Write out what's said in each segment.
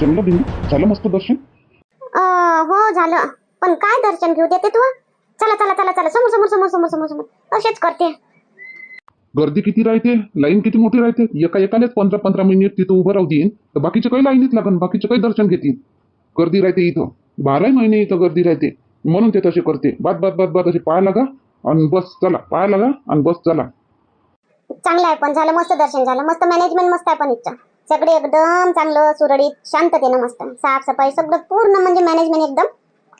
जमलं बिंदू झालं मस्त दर्शन? अं, हो झालं. पण काय दर्शन घेऊ देते तू? चला चला चला चला. समोर समोर समोर समोर समोर समोर. असेच करते. गर्दी किती राहते? लाईन किती मोठी राहते? एका एकालेच पंधरा पंधरा मिनिट तिथं उभं राहू देईन. तर बाकीचे काही लाईनीत लागन बाकीचे काही दर्शन घेतील. गर्दी राहते इथं. बाराही महिने इथं गर्दी राहते. म्हणून ते तसे करते. बाद बाद बाद बाद असे पाय लागा आणि बस चला. पाय लागा आणि बस चला. चांगलं आहे पण. झालं मस्त दर्शन झालं मस्त मॅनेजमेंट मस्त आहे पण इथचं सगळे एकदम चांगलं सुरळीत शांततेनं मस्त. साफसफाई सगळं पूर्ण म्हणजे मॅनेजमेंट एकदम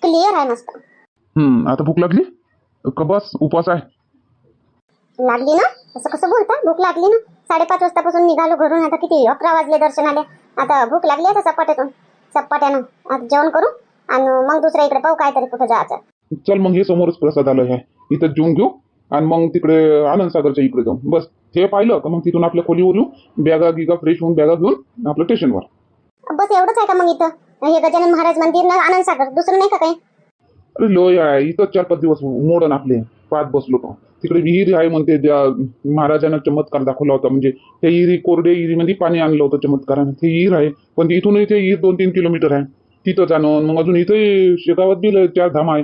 क्लिअर आहे मस्त. हम्म आता भूक लागली? का बस उपवास आहे? लागली ना? असं कसं बोलता? भूक लागली ना? साडेपाच वाजतापासून निघालो घरून आता किती? अकरा वाजले दर्शन आले. आता भूक लागली आता सपाट्यातून सपाट्यानं आता जेवण करू आणि मग दुसऱ्या इकडे पाहू काहीतरी कुठं जायचं चल मग हे समोरच प्रसाद आलं आहे इथं जेवून घेऊ आणि मग तिकडे आनंद सागरच्या इकडे जाऊ. बस. हे पाहिलं का मग तिथून आपल्या खोलीवर येऊ बॅगा गिगा फ्रेश होऊन बॅगा घेऊन आपलं स्टेशनवर. बस एवढंच आहे का मग इथं? हे गजानन महाराज मंदिर ना आनंद सागर दुसरं नाही का काही? अरे लोय आहे इथं चार पाच दिवस मोडन आपले पाच बसलो तो तिकडे विहीर आहे म्हणते त्या महाराजानं चमत्कार दाखवला होता म्हणजे त्या विहिरी कोरडे विहिरीमध्ये पाणी आणलं होतं चमत्कारानं. ते विहीर आहे पण इथूनही ते विहीर दोन तीन किलोमीटर आहे. तिथं जाणं मग अजून इथंही शेगावात बी चार धाम आहे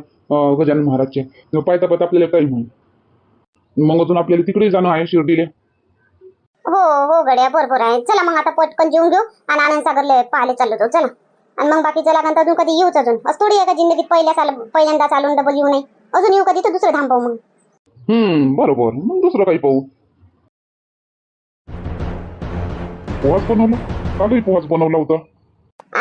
गजानन महाराजचे. पाहता पाहता आपल्याला टाईम होईल. मग अजून आपल्याला तिकडे जाणं आहे शिर्डीला. हो हो गड्या बरोबर आहे. चला मग आता पटकन जेवून घेऊ आणि आनंद सागरला पाहायला चाललो जाऊ. चला. आणि मग बाकीचं लागन तर अजून कधी येऊच अजून. असं थोडी आहे का जिंदगीत पहिल्या साल पहिल्यांदा चालून डबल येऊ नये अजून येऊ कधी तर दुसरं धाम पाहू मग. हम्म बरोबर. मग दुसरं काही पाहू. पोहाच बनवला? कालही पोहाच बनवला होता.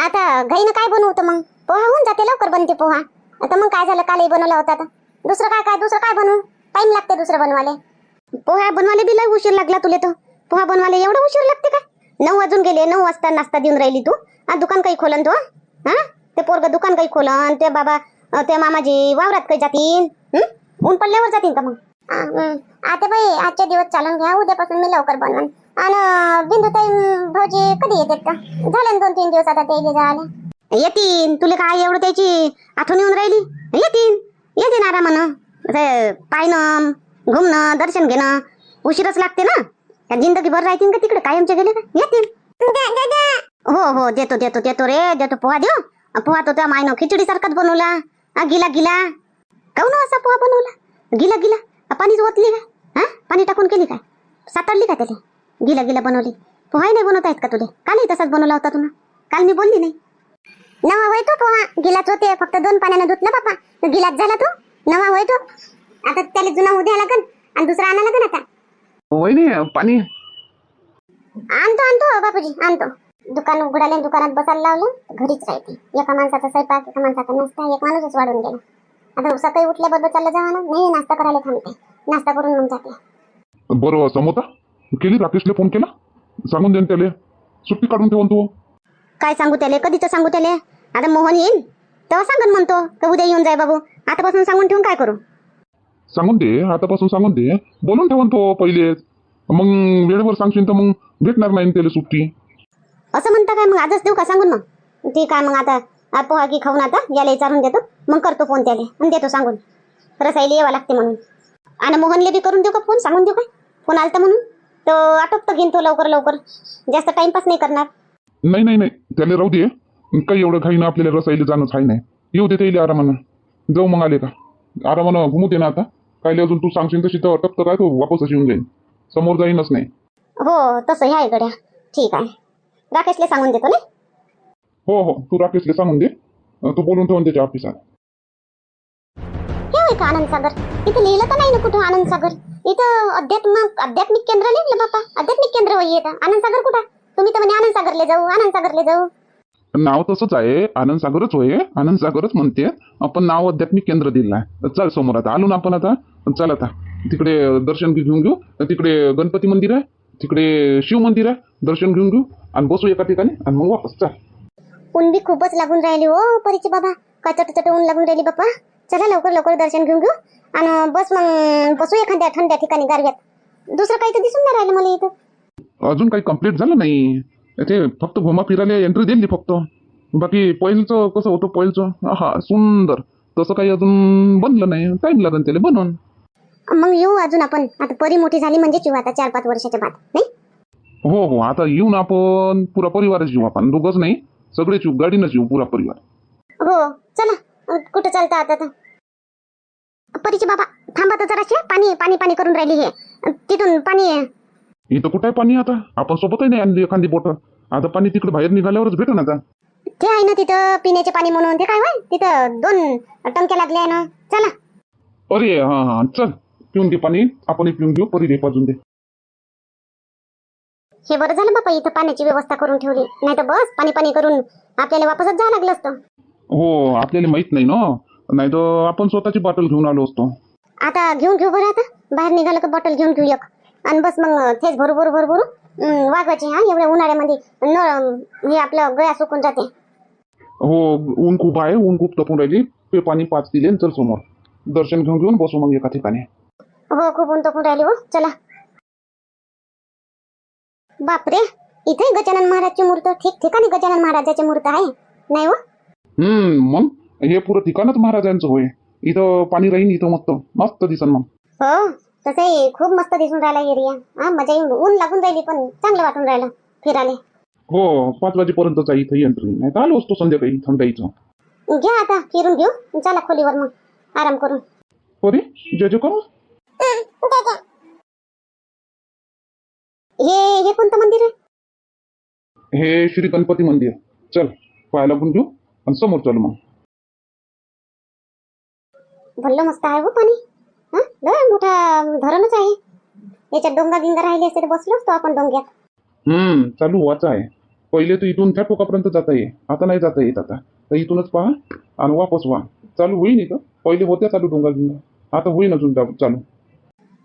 आता घाईनं काय बनवतो मग? पोहा होऊन जाते लवकर बनते पोहा. आता मग काय झालं कालही बनवला होता आता दुसरं काय काय दुसरं काय बनवू? टाइम लागते दुसरं बनवाले पोहा बनवाले बी लय उशीर लागला तुले तो पोहा बनवाले एवढं उशीर लागते का? नऊ वाजून गेले नऊ वाजता नाश्ता देऊन राहिली तू. हा दुकान काही खोलन तू हा? ते पोरग दुकान काही खोलन ते बाबा ते मामाजी वावरात काही जातील? ऊन पडल्यावर जातील का मग. आता बाई आजचे दिवस चालून घ्या उद्यापासून मी लवकर बनवन. आणि बिंदू ताई भाऊजी कधी येतात का? झाले दोन तीन दिवस आता ते झाले. येतील तुला काय एवढं त्याची आठवण येऊन राहिली? येतील येतील आरामानं. पायनं घुमणं दर्शन घेणं. उशीरच लागते ना? त्या जिंदगीभर राहतील का तिकडे? कायमचे गेले का? येतील. हो हो देतो देतो देतो रे. देतो पोहा देऊ. पोहा तो त्या मायनं खिचडी सारखाच बनवला. अ, गिला गिला. काऊन हो असा पोहा बनवला? गिला गिला. पाणीच ओतली का? हा? पाणी टाकून केली काय? सातडली का त्याला? गिला गिला बनवली. पोहा नाही बनवता येत का तुले? कालही तसाच बनवला होता तुला. काल मी बोलली नाही. नवा होय तो पोहा. गिलाच होते फक्त दोन पाण्यानं धुतलं बापा तो गिलाच झाला तो. नवा होय तो. आता त्याला जुना उद्या लागन. आणि दुसरा आणा लागन आता. वहिनी पाणी. आणतो आणतो बापूजी आणतो. दुकान उघडाले दुकानात बसायला लावलं घरीच राहते. एका माणसाचा स्वयंपाक एका माणसाचा नाश्ता एक माणूसच वाढून गेला. आता सकाळी उठल्याबरोबर चाललं जावा ना नाही नाश्ता करायला थांबते. नाश्ता करून मग जाते. बरं समोता केली राकेशला फोन केला? सांगून देन त्याला. सुट्टी काढून ठेवून तू. काय सांगू त्याले? कधीच सांगू त्याले? आता मोहन येईन तेव्हा सांगन म्हणतो का उद्या येऊन जाय बाबू. आतापासून सांगून ठेवून काय करू? सांगून दे आतापासून सांगून दे. बोलून ठेवून तो पहिलेच मग वेळेवर सांगशील तर मग भेटणार नाही त्याला सुट्टी. असं म्हणता काय मग? आजच देऊ का सांगून मग? ठीक आहे मग आता पोहा की खाऊन आता? याला विचारून देतो. मग करतो फोन त्याले. आणि देतो सांगून. रसायला यावं लागते म्हणून. आणि मोहनले बी करून देऊ का फोन? सांगून देऊ का फोन आलता म्हणून? तो आटोपतो घेईन तो लवकर लवकर. जास्त टाइमपास नाही करणार. नाही नाही नाही. त्याला राहू दे. काही एवढं घाईनं आपल्याला रसायला जाणंच आहे नाही. येऊ दे त्याला आरामानं. जाऊ मग आले का? आरामानं घुमू दे ना आता. काय अजून तू सांगशील तशी तर अटकतं काय तो वापसच येऊन जाईन. समोर जाईनच नाही. हो तसं ह्या गड्या. ठीक आहे. राकेशला सांगून देतो ना? हो हो. तू राकेशला सांगून दे. तू बोलून ठेवून त्याच्या ऑफिसात हे का आनंद सागर? इथं लिहिलं तर नाही ना कुठं आनंद सागर? इथं अध्यात्म आध्यात्मिक केंद्र लिहिलं बापा? आध्यात्मिक केंद्र होई आनंद सागर कुठं? तुम्ही तर म्हणे आनंद सागरले जाऊ आनंद सागरले जाऊ. नाव तसंच आहे. आनंद सागरच होय. आनंद सागरच म्हणते. आपण नाव आध्यात्मिक केंद्र दिलं आहे. चल समोर आता. आलो ना आपण आता. चल आता. तिकडे दर्शन घेऊन घेऊ. तिकडे गणपती मंदिर आहे. तिकडे शिव मंदिर आहे. दर्शन घेऊन घेऊ. आणि बसू एका ठिकाणी आणि मग वापस. चल. ऊन बी खूपच लागून राहिली हो परीचे बाबा. काय चट ऊन लागून राहिली बाप्पा चला लवकर लवकर दर्शन घेऊन घेऊ. आणि बस मग बसू एखाद्या थंड्या ठिकाणी गारव्यात दुसरं काही तर दिसून नाही राहिलं मला इथं. अजून काही कंप्लीट झालं नाही. ते फक्त घुमा फिरायला एंट्री दिली फक्त. बाकी पहिलचं कसं होतं पहिलचं? हा सुंदर. तसं काही अजून बनलं नाही. टाईम लागेल त्याला? बनवून. मग येऊ अजून आपण. आता परी मोठी झाली म्हणजे येऊ आता चार पाच वर्षाच्या बाद नाही? हो हो. आता येऊन आपण पुरा परिवारच येऊ आपण. दोघंच नाही. सगळेच येऊ. गाडीनंच येऊ पुरा परिवार. हो. चला. अ, कुठं चालतं आता तर परीचे बाबा थांबा तर जराशे. पाणी पाणी पाणी करून राहिली हे. तिथून पाणी आहे. इथं कुठं आहे पाणी आता? आपण सोबतही नाही आणली एखादी बॉटल आता पाणी तिकडे बाहेर निघाल्यावरच भेटेन आता. ते आहे ना तिथं पिण्याचे पाणी म्हणून. ते काय होय? तिथं दोन टंक्या लागले आहे ना. चला. अरे हा हा चल. पिऊन घे पाणी. आपण पिऊन घेऊ. परी पाजून दे. हे बरं झालं बापा इथं पाण्याची व्यवस्था करून ठेवली. नाही तर बस पाणी पाणी करून आपल्याला वापसच जावं लागलं असतं. हो आपल्याला माहीत नाही ना. नाही तर आपण स्वतःची बॉटल घेऊन आलो असतो. आता घेऊन घेऊ बरं आता. बाहेर निघालं का बॉटल घेऊन घेऊ एक. आणि बस मग तेच भरू भरू भरू भरू हं, वागायचे हा एवढ्या उन्हाळ्यामध्ये. न हे आपलं गळ्या सुकून जाते. हो ऊन खूप आहे ऊन खूप तपून राहिली. ते पाणी पाच दिले चल समोर. दर्शन घेऊन घेऊन बसू मग एका ठिकाणी. हो खूप ऊन तपून राहिली हो चला. बापरे इथे गजानन महाराजची मूर्त ठीक ठिकाणी गजानन महाराजाची मूर्त आहे नाही हो? हम्म मग? हे पुरं ठिकाणच महाराजांचं होय. इथं पाणी राहीन इथं मस्त. मस्त दिसन मग. हो तसंही खूप मस्त दिसून राहिला एरिया हा मजा येऊन ऊन लागून राहिली पण चांगलं वाटून राहिलं फिराले हो पाच वाजेपर्यंतच आहे इथं एंट्री नाही तर आलो असतो संध्याकाळी थंडाईचं. घ्या आता फिरून घेऊ. चला खोलीवर मग. आराम करून. परी जे जे. करू हे हे कोणतं मंदिर आहे? हे श्री गणपती मंदिर. चल पाहायला पण घेऊ आणि समोर चल मग. भल्लं मस्त आहे हो पाणी. लय मोठा धरणच आहे. याच्यात डोंगा गिंगा राहिले असते तर बसलो असतो आपण डोंग्यात. हम्म चालू व्हायचं आहे. पहिले तर इथून त्या टोकापर्यंत जाता ये आता नाही जाता येत आता. तर इथूनच पहा आणि वापस व्हा चालू होईन इथं. पहिले होत्या चालू डोंगा गिंगा. आता होईन अजून जा- चालू.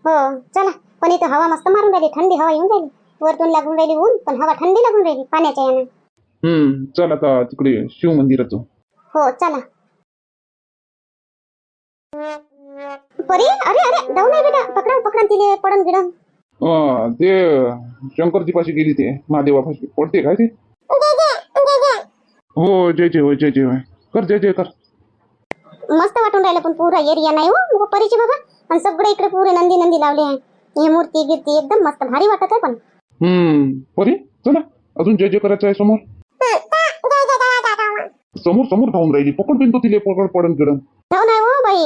हो चला. पण इथं हवा मस्त मारून राहिली. थंडी हवा येऊन राहिली. वरतून लागून राहिली ऊन पण हवा थंडी लागून राहिली पाण्याच्या यानं. हम्म चल आता तिकडे शिव मंदिराचं. हो चला. परी अरे अरे जाऊ नाही बेटा पकडा पकडा तिले पडन गिडन अं, ते शंकरजी पाशी गेली ते महादेवापाशी पडते काय ते हो जय जय होय जय जय होय कर जय जय कर मस्त वाटून राहिलं पण पुरा एरिया नाही हो परिचे बाबा आणि सगळे इकडे पुरे नंदी नंदी लावले आहे हे मूर्ती गिरती एकदम मस्त भारी वाटत आहे पण हम्म परी चला अजून जय जय करायचं आहे समोर समोर समोर धावून राहिली पकड बिन तो तिले पकड पडन गिडन नाही हो बाई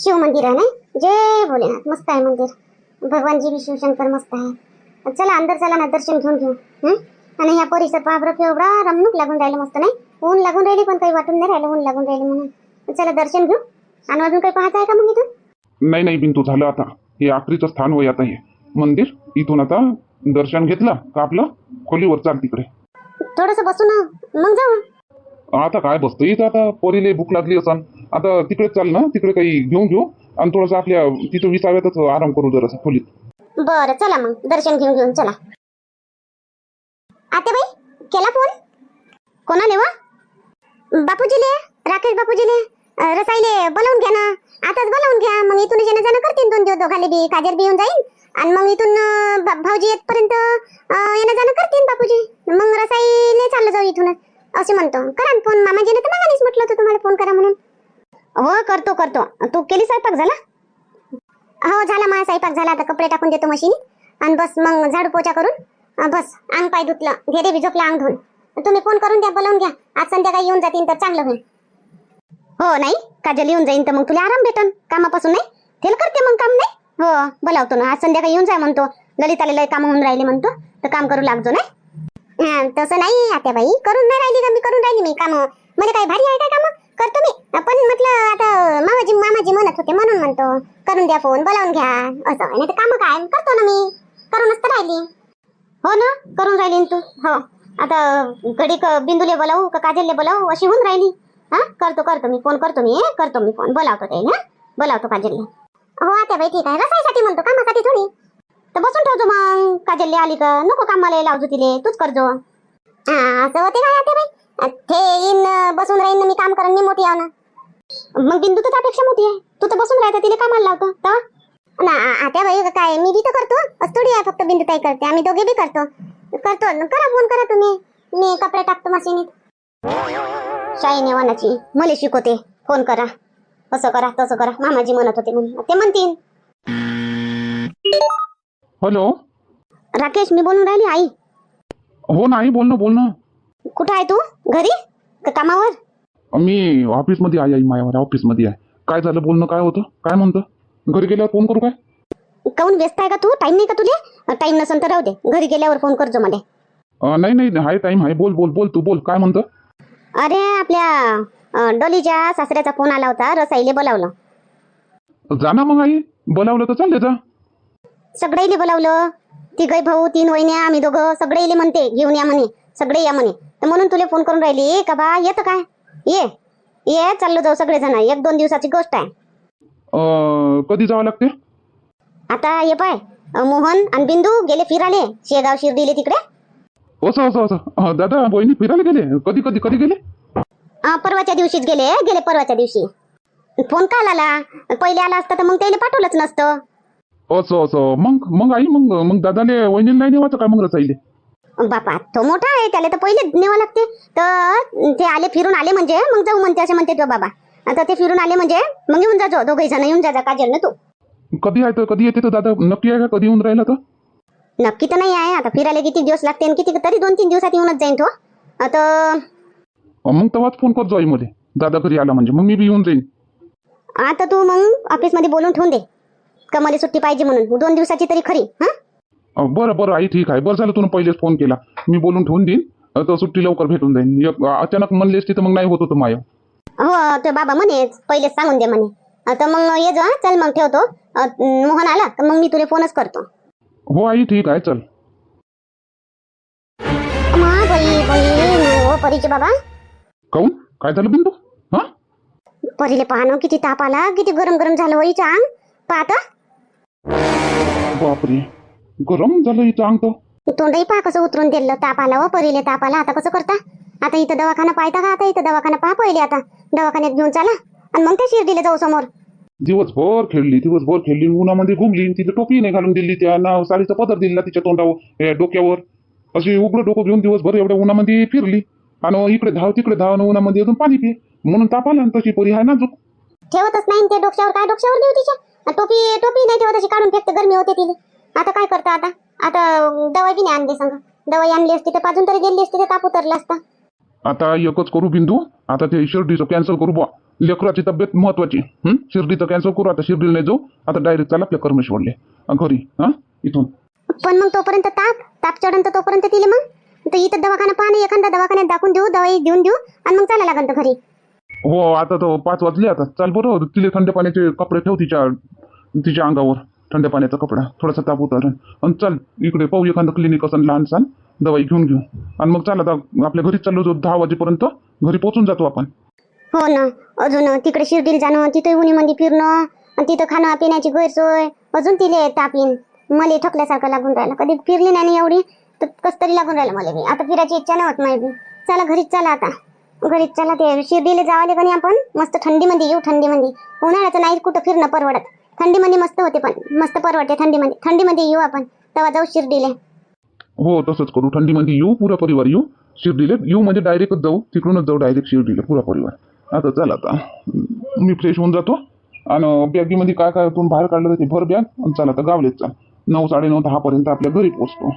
शिव मंदिर आहे ना? जय भोलेनाथ. मस्त आहे मंदिर. भगवानजी बी शिवशंकर मस्त आहे. चला अंदर चला ना दर्शन घेऊन घेऊ? आणि ह्या परिसर पाबरं एवढा रमणूक लागून राहिलं मस्त नाही? ऊन लागून राहिली पण काही वाटून नाही राहिलं ऊन लागून राहिली म्हणून. चला दर्शन घेऊ. आणि अजून काही पाहत आहे का मग इथून? नाही नाही बिंतू झालं आता. हे आखरीचं स्थान होय आता हे. मंदिर इथून आता दर्शन घेतलं का आपलं खोलीवर चाल तिकडे. थोडस बसू ना. मग जाऊ. आता काय बसतं इथं? आता पोरीले भूक लागली असन. आता तिकडे चाल ना तिकडे काही घेऊन घेऊ आणि थोडंसं आपल्या तिथं विसाव्यातच आराम करू जरा खोलीत. बरं चला मग. दर्शन घेऊन घेऊन चला. आता बाई केला फोन? कोणाले वा? बापूजीले? राकेश बापूजीले? अं, रसाईले बोलावून घ्या ना. आताच बोलावून घ्या. मग इथून येणं जाणं करतील दोन दिवस. दोघाले बी काजर बी येऊन जाईल आणि मग इथून अं, भा- भाऊजी येतपर्यंत अं, येणं जाणं करतील बापूजी. मग रसाईले चाललं जाऊ इथूनच असे म्हणतो. करा ना फोन. मामाजीने तर मागानेच म्हटलं होतं तुम्हाला फोन करा म्हणून. हो करतो करतो. तू केली स्वयंपाक झाला? हो झाला माझा स्वयंपाक झाला. आता कपडे टाकून देतो मशीन. आणि बस मग झाडू पोचा करून बस अंग पाय धुतलं. घेरे बी झोपला अंग धुवून. तुम्ही फोन करून द्या बोलावून घ्या. आज संध्याकाळी येऊन जातील तर चांगलं होईल. हो नाही? काजल येऊन जाईन तर मग तुला आराम भेटन. कामापासून नाही? तेल करते मग काम नाही? हो बोलावतो ना. आज संध्याकाळी येऊन जाय म्हणतो. ललिताला लय काम होऊन राहिले म्हणतो. तर काम करू लागतो नाही? हा, तसं नाही आता बाई करून नाही राहिली का? मी करून राहिली मी काम. म्हणजे काय भारी आहे काय काम? करतो मी. पण म्हटलं आता मामाजी मामाजी म्हणत होते म्हणून म्हणतो करून द्या फोन बोलावून घ्या. असं नाही तर काम काय? करतो ना मी. करूनच तर राहिली. हो ना? करून राहिली तू? हो. आता घडी क- बिंदूले बोलावू का काजलले बोलावू? अशी होऊन राहिली. हा? करतो करतो मी. फोन करतो मी हे, करतो मी फोन. बोलावतो ते हा? बोलावतो काजलले. हो आता बाई ठीक आहे. रसायसाठी म्हणतो कामासाठी थोडी. तर बसून ठेवतो मग. काजलले आली का? नको कामाला लावजो तिले. तूच करजो. हा असं होते काय आता बाई? ते येईन बसून राहीन ना मी काम करेन मी मोठी आहो ना मग बिंदू तर त्यापेक्षा मोठी आहे. तू तर बसून राहता तिला कामाला लावतो. तर ना आता बाई काय मी बी तर करतो. थोडी आहे फक्त बिंदू ताई करते. आम्ही दोघे बी करतो. करतो. करा फोन करा तुम्ही. मी कपडे टाकतो मशीनीत शाई नेवानाची मला शिकवते. फोन करा. असं करा तसं करा. मामाजी म्हणत होते म्हणून. ते म्हणतील. हॅलो राकेश मी बोलून राहिली आई. हो नाही बोल ना बोल ना. कुठं आहे तू? घरी? का कामावर? मी ऑफिसमध्ये आहे आई मायावर ऑफिसमध्ये आहे. काय झालं? बोलणं काय होतं? काय म्हणतं? घरी गेल्यावर फोन करू काय? काऊन व्यस्त आहे का तू? टाइम नाही का तुले टाइम नसेल तर राहू दे. घरी गेल्यावर फोन करजो मला. अं, नाही नाही हाय टाईम आहे. बोल बोल बोल तू बोल. काय म्हणतं? अरे आपल्या अं, डोलीच्या सासऱ्याचा फोन आला होता. रसाईले बोलावलं. जा ना मग आई. बोलावलं तर चालले जा. सगळेले बोलावलं. तिघही भाऊ तीन वहिन्या आम्ही दोघं. सगळेले म्हणते घेऊन या म्हणे. सगळे या म्हणे. तर म्हणून तुला फोन करून राहिली का बा येतं काय? ये ये चाललो जाऊ सगळे जण एक दोन दिवसाची गोष्ट आहे. अं, कधी जावं लागते? आता ये पाय अं, मोहन आणि बिंदू गेले फिराले शेगाव शिर्डीले तिकडे. असं असं असं. अं, दादा बहिणी फिरायला गेले? कधी कधी कधी गेले? अं, परवाच्या दिवशीच गेले गेले परवाच्या दिवशी. फोन काल आला? पहिले आला असता तर मग त्याला पाठवलंच नसतं. असं असं. मग मग आई मग मग दादाले वहिनीला नाही नेवायचं काय मग रसाईले बापा तो मोठा आहे त्याला तर पहिले नेवा लागते. तर ते आले फिरून आले म्हणजे मग जाऊ म्हणते असे म्हणते तो बाबा. आता ते फिरून आले म्हणजे मग येऊन जाजो दोघे जण येऊन जा काजल ना तू. कधी आहे तर कधी येते तर दादा? नक्की आहे का कधी येऊन राहिला तर नक्की तर नाही आहे. आता फिरायला किती दिवस लागते आणि किती तरी दोन तीन दिवसात येऊनच जाईन तो. आता मग तेव्हाच फोन करतो आई मध्ये दादा घरी आला म्हणजे मग मी बी येऊन जाईन. आता तू मग ऑफिसमध्ये बोलून ठेवून दे. का मला सुट्टी पाहिजे म्हणून. दोन दिवसाची तरी खरी हा? बरं बरं आई ठीक आहे. बरं झालं तुला पहिलेच फोन केला. मी बोलून ठेवून देईन. तर सुट्टी लवकर भेटून जाईन. एक- अचानक म्हणली असती तर मग नाही होत होतं माय. हो ते बाबा म्हणे पहिलेच सांगून दे म्हणे. आता मग ये जा चल मग ठेवतो. मोहन आला तर मग मी तुला फोनच करतो. हो आई ठीक आहे चल. परीचे बाबा. काऊन? काय झालं बिंदू? हा? परीले पाहणं किती ताप आला किती गरम गरम झालं वहीचं अंग पाहता? बापरे. गरम झालं इथं अंग तोंडही पहा कसं उतरून दिलं ताप आला व परीले ताप आला. आता कसं करता? आता इथं दवाखाना पाहता का? आता इथं दवाखाना पहा पहिले आता. दवाखान्यात घेऊन चला. आणि मग त्या शिर्डीला जाऊ समोर. दिवसभर खेळली दिवसभर खेळली. उन्हामध्ये घुमली तिला टोपी नाही घालून दिली. त्या नाव साडीचा पदर दिला तिच्या तोंडावर हे डोक्यावर. अशी उघडं डोकं घेऊन दिवसभर एवढ्या उन्हामध्ये फिरली. आणि इकडे धाव तिकडे धाव आणि उन्हामध्ये अजून पाणी पी. म्हणून ताप आला तशी परी आहे नाजूक. ठेवतच नाही ते डोक्यावर काय डोक्यावर देऊ तिच्या? टोपी टोपी नाही ठेवत अशी काढून फेकते. गरमी होते तिला. आता काय करता आता? आता दवाई बी नाही आणली संग. दवाई आणली असती तर पाजून तरी गेली असती तर ताप उतरला असता. आता एकच करू बिंदू. आता ते शिर्डीचं कॅन्सल करू बुवा. लेकराची तब्येत महत्वाची. हं? शिर्डीचं कॅन्सल करू. आता शिर्डीला नाही जाऊ. आता डायरेक्ट चला आपल्या करमेश्वरले. अं, घरी. हा? इथून. पण मग तोपर्यंत ताप? ताप चढन तर तोपर्यंत तिले मग? तर इथं दवाखाना पाहणे एखादा दवाखान्यात दाखवून देऊ दवाई देऊन देऊ आणि मग चाला लागन तर घरी. हो आता तर पाच वाजले आता. चाल बरं तिले थंड पाण्याचे कपडे ठेव तिच्या तिच्या अंगावर. थंड पाण्याचा कपडा थोडासा ताप उतर. आणि चल इकडे पाहू एखादं क्लिनिक असं लहान सहान दवाई घेऊन घेऊ. आणि मग चला आता आपल्या घरी चाललो जाऊ दहा वाजेपर्यंत. घरी पोहोचून जातो आपण. हो ना. अजून तिकडे शिर्डीला जाणं तिथे उन्हीमध्ये फिरणं आणि तिथं खाणं पिण्याची गैरसोय. अजून तिले ताप येईन. मला ठकल्यासारखं लागून राहिलं. कधी फिरली नाही ना एवढी तर कस तरी लागून राहिलं मला बी. आता फिरायची इच्छा नाही होत माझी चला घरीच चला आता. घरीच चला ते. शिर्डीला जावाले का नाही आपण मस्त थंडीमध्ये येऊ थंडीमध्ये. उन्हाळ्याचं नाही कुठं फिरणं परवडत. थंडीमध्ये मस्त होते पण मस्त परवडते थंडीमध्ये. थंडीमध्ये येऊ आपण. तेव्हा जाऊ शिर्डीला. हो तसंच करू. थंडीमध्ये येऊ पुरा परिवार येऊ. शिर्डीला येऊ म्हणजे डायरेक्टच जाऊ. तिकडूनच जाऊ डायरेक्ट शिर्डीला पुरा परिवार. आता चल आता. मी फ्रेश होऊन जातो. आणि बॅगीमध्ये काय काय तून बाहेर काढलं ते भर बॅग आणि चला आता गावलेच चाल. नऊ साडेनऊ दहापर्यंत आपल्या घरी पोचतो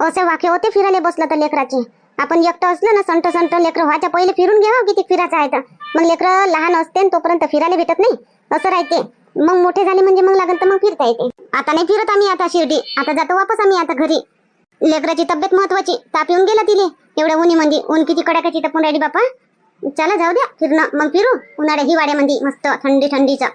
असे वाक्य होते फिरायला बसलं तर लेकराचे. आपण एकटं असलं ना संट संट लेकरं व्हायच्या पहिले फिरून घ्यावं किती फिरायचं आहे तर. मग लेकरं लहान असते तोपर्यंत फिरायला भेटत नाही. असं राहते. मग मोठे झाले म्हणजे मग लागेल तर मग फिरता येते. आता नाही फिरत आम्ही आता शिर्डी. आता जातो वापस आम्ही आता घरी. लेकराची तब्येत महत्वाची. ताप येऊन गेला तिले एवढ्या उन्हीमध्ये ऊन किती कडाक्याची तपून राहिली बापा. चला जाऊ द्या फिरणं. मग फिरू. उन्हाळ्या हिवाळ्यामध्ये मस्त थंडी थंडीचं.